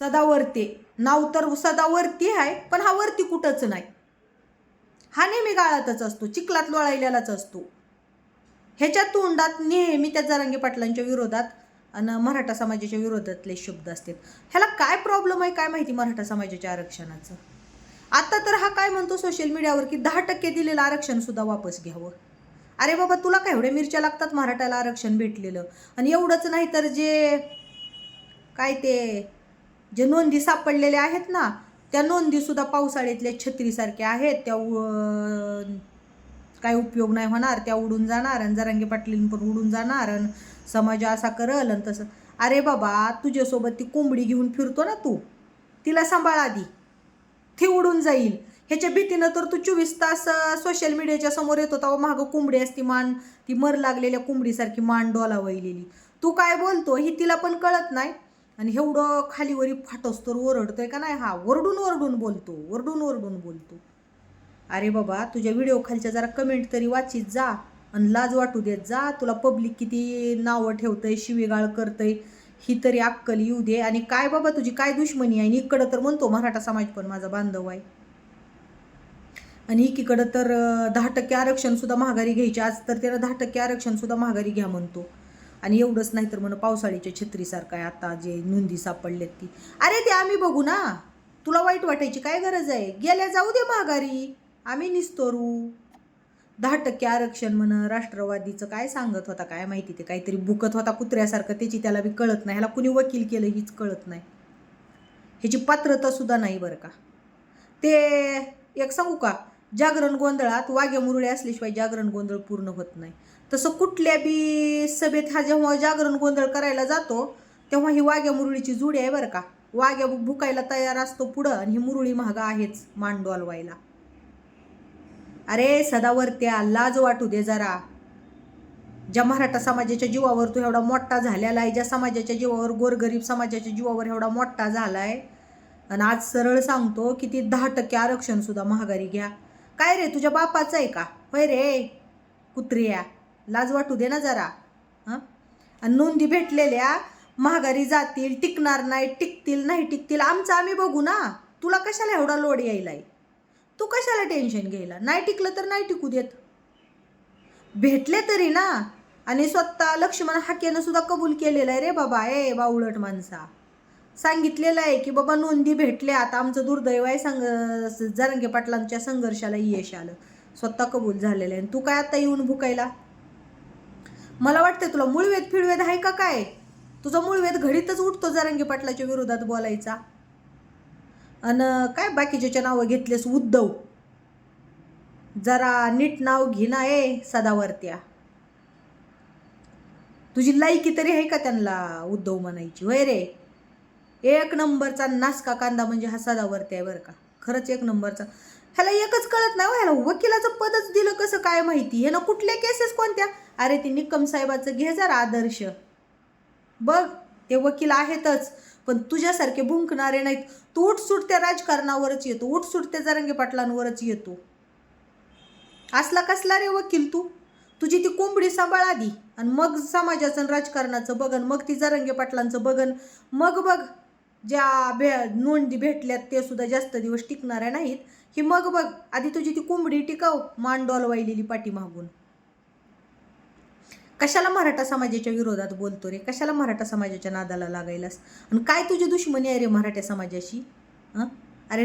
सदावरती. नाव तर सदावरती आहे पण हा वरती कुठंच नाही. हा नेहमी गाळातच असतो चिखलात लोळायलेलाच असतो. ह्याच्या तोंडात नेहमी त्या जरांगे पाटलांच्या विरोधात आणि मराठा समाजाच्या विरोधातले शब्द असतात. ह्याला काय प्रॉब्लेम आहे काय माहिती मराठा समाजाच्या आरक्षणाचं? आता तर हा काय म्हणतो सोशल मीडियावर की दहा टक्के दिलेलं आरक्षणसुद्धा वापस घ्यावं. अरे बाबा तुला काय एवढ्या मिरच्या लागतात मराठ्याला आरक्षण भेटलेलं? आणि एवढंच नाही तर जे काय ते जे नोंदी सापडलेल्या आहेत ना त्या नोंदीसुद्धा पावसाळ्यातल्या छत्रीसारख्या आहेत. त्या उ- काय उपयोग नाही होणार. त्या उडून जाणार आणि जरांगे पाटलीन पण उडून जाणार आणि समाज असा करल आणि तसं. अरे बाबा तुझ्यासोबत ती कोंबडी घेऊन फिरतो ना तू. तिला सांभाळ आधी. ती उडून जाईल. ह्याच्या भीतीनं तर तू चोवीस तास सोशल मीडियाच्या समोर येतो तेव्हा मागं कोंबडी असती मान ती मर लागलेल्या कोंबडीसारखी मान डोलावलेली तू काय बोलतो? ही तिला पण कळत नाही. आणि एवढं खालीवरी फाटोस तर ओरडतोय का नाही? हा ओरडून ओरडून बोलतो ओरडून ओरडून बोलतो. अरे बाबा तुझ्या व्हिडिओ खालच्या जरा कमेंट तरी वाचित जा आणि लाज वाटू देत जा. तुला पब्लिक किती नावं ठेवतंय शिवेगाळ करतंय ही तरी अक्कल येऊ दे. आणि काय बाबा तुझी काय दुश्मनी आहे? आणि इकडं तर म्हणतो मराठा समाज पण माझा बांधव आहे. आणि एकीकडं तर दहा टक्के आरक्षणसुद्धा माघारी महागारी आज तर त्याला दहा टक्के आरक्षणसुद्धा माघारी महागारी घ्या म्हणतो. आणि एवढंच नाही तर म्हण पावसाळ्याच्या छत्रीसारखं आहे. आता जे नोंदी सापडलेत ती. अरे ते आम्ही बघू ना. तुला वाईट वाटायची काय गरज आहे? गेल्या जाऊ दे माघारी. आम्ही निस्तोरू दहा टक्के आरक्षण म्हण राष्ट्रवादीचं काय सांगत होता काय माहिती ते काहीतरी बुकत होता कुत्र्यासारखं. त्याची त्याला बी कळत नाही. ह्याला कुणी वकील केलं हीच कळत नाही. ह्याची पात्रतासुद्धा नाही बरं का. ते एक सांगू का? जागरण गोंधळात वाघ्या मुरळे असल्याशिवाय जागरण गोंधळ पूर्ण होत नाही. तसं कुठल्या बी सभेत हा जेव्हा जागरण गोंधळ करायला जातो तेव्हा ही वाघ्या मुरळीची जुडी आहे बरं का. वाघ्या भुकायला तयार असतो पुढं आणि ही मुरळी महागा आहेच मान डोलवायला अरे सदावरत्या लाज वाटू दे जरा. ज्या मराठा समाजाच्या जीवावर तो एवढा मोठा झालेला आहे ज्या समाजाच्या जीवावर गोरगरीब समाजाच्या जीवावर एवढा मोठा झाला आहे आणि आज सरळ सांगतो की ती दहा टक्के आरक्षणसुद्धा महागारी घ्या. काय रे तुझ्या बापाचं आहे का? होय रे कुत्रिया लाज वाटू दे ना जरा हां? आणि नोंदी भेटलेल्या महागारी जातील टिकणार नाही टिकतील नाही टिकतील आमचं आम्ही बघू ना. तुला कशाला एवढा लोड यायला तू कशाला टेन्शन घ्यायला? नाही टिकलं तर नाही टिकू देत. भेटले तरी ना. आणि स्वतः लक्ष्मण हाकेनं सुद्धा कबूल केलेलं आहे रे बाबा ए बावळट माणसा. सांगितलेलं आहे की बाबा नोंदी भेटल्या. आता आमचं दुर्दैव आहे संग जरंगे पाटलांच्या संघर्षाला यश आलं. स्वतः कबूल झालेलं आहे. आणि तू काय आता येऊन भुकायला? मला वाटतं तुला मूळवेद फिळवेद आहे का काय? तुझा मूळवेद घडीतच उठतो जरंगे पाटलाच्या विरोधात बोलायचा. आणि काय बाकीच्याच्या नावं घेतलेस उद्धव? जरा नीट नाव घे ना ए सदावरत्या. तुझी लायकी तरी आहे का त्यांना उद्धव म्हणायची? वय रे. एक नंबरचा नासका कांदा म्हणजे हा सदावरती आहे बरं का. खरंच एक नंबरचा. ह्याला एकच कळत नाही हो, ह्याला वकिलाचं पदच दिलं कसं काय माहिती? हे ना कुठल्या केसेस कोणत्या? अरे ते निकम साहेबाचं घे जरा आदर्श. बघ ते वकील आहेतच पण तुझ्यासारखे भुंकणारे नाहीत. तू उठसूट त्या राजकारणावरच येतो उठसूट त्या जरंगे पाटलांवरच येतो. असला कसला रे वकील तू? तुझी ती कोंबडी सांभाळ आधी आणि मग समाजाचं राजकारणाचं बघन मग ती जरंगे पाटलांचं बघन. मग बघ ज्या भे नोंदी भेटल्यात ते सुद्धा जास्त दिवस टिकणाऱ्या नाहीत. ही मग बघ आधी तुझी ती कोंबडी टिकाव मान पाठी पाठीमागून. कशाला मराठा समाजाच्या विरोधात बोलतो रे? कशाला मराठा समाजाच्या नादाला लागायलास? आणि काय तुझी दुश्मनी आहे रे मराठा समाजाशी? हां